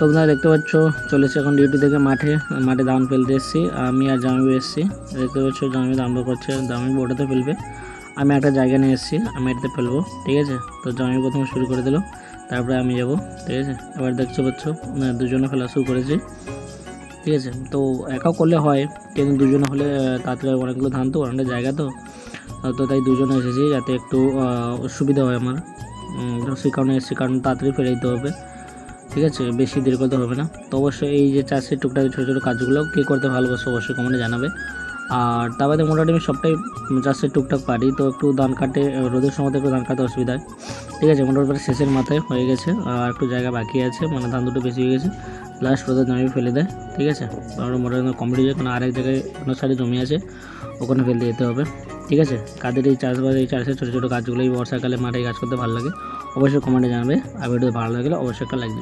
তোমরা দেখতে পাচ্ছ, চলেছে এখন ডিউটি থেকে মাঠে। মাঠে দাম ফেলতে এসেছি, আমি আর জামাইবু এসেছি। দেখতে পাচ্ছ, জামাই দাম করছে জামাইবু ওটাতে ফেলবে। আমি একটা জায়গা নিয়ে এসেছি, আমি এটাতে ফেলব, ঠিক আছে? তো জামাই প্রথমে শুরু করে দিল, তারপরে আমি যাব, ঠিক আছে? এবার দেখতে পাচ্ছ দুজনে ফেলা শুরু করেছি, ঠিক আছে? তো একাও করলে হয়, কিন্তু দুজনে হলে তাড়াতাড়ি অনেকগুলো ধান তো, অনেকটা জায়গা তো। তো তাই দুজনে এসেছি, যাতে একটু সুবিধা হয় আমার। সেই কারণে এসেছি কারণ তাড়াতাড়ি ফেলে দিতে হবে। ঠিক আছে? বেশি দেরি করতে হবে না। তো অবশ্যই এই যে চাষের টুকটাক ছোটো ছোটো কাজগুলো কে করতে ভালোবাসো অবশ্যই কমেন্টে জানাবে। আর তা বাদে মোটামুটি আমি সবটাই চাষের টুকটাক পারি। তো একটু ধান কাটে, রোদের সময় একটু ধান কাটতে অসুবিধা হয়। ঠিক আছে? মোটামুটি শেষের মাথায় হয়ে গেছে। আর একটু জায়গা বাকি আছে। মানে ধান দুটো বেশি হয়ে গেছে। লাস্ট রোদের জমি ফেলে দেয়। ঠিক আছে? তারপরে মোটামুটি কমপ্লিট হয়ে কারণ আরেক জায়গায় অন্য সাইডে জমি আছে, ওখানে ফেলতে যেতে হবে। ঠিক আছে? কাদের এই চাষবাস, এই চাষের ছোটো ছোটো কাজগুলো এই বর্ষাকালে মাঠে কাজ করতে ভালো লাগে, অবশ্যই কমেন্টে জানাবে। আর ভিডিও ভালো লাগলে অবশ্যই একটা দেবে।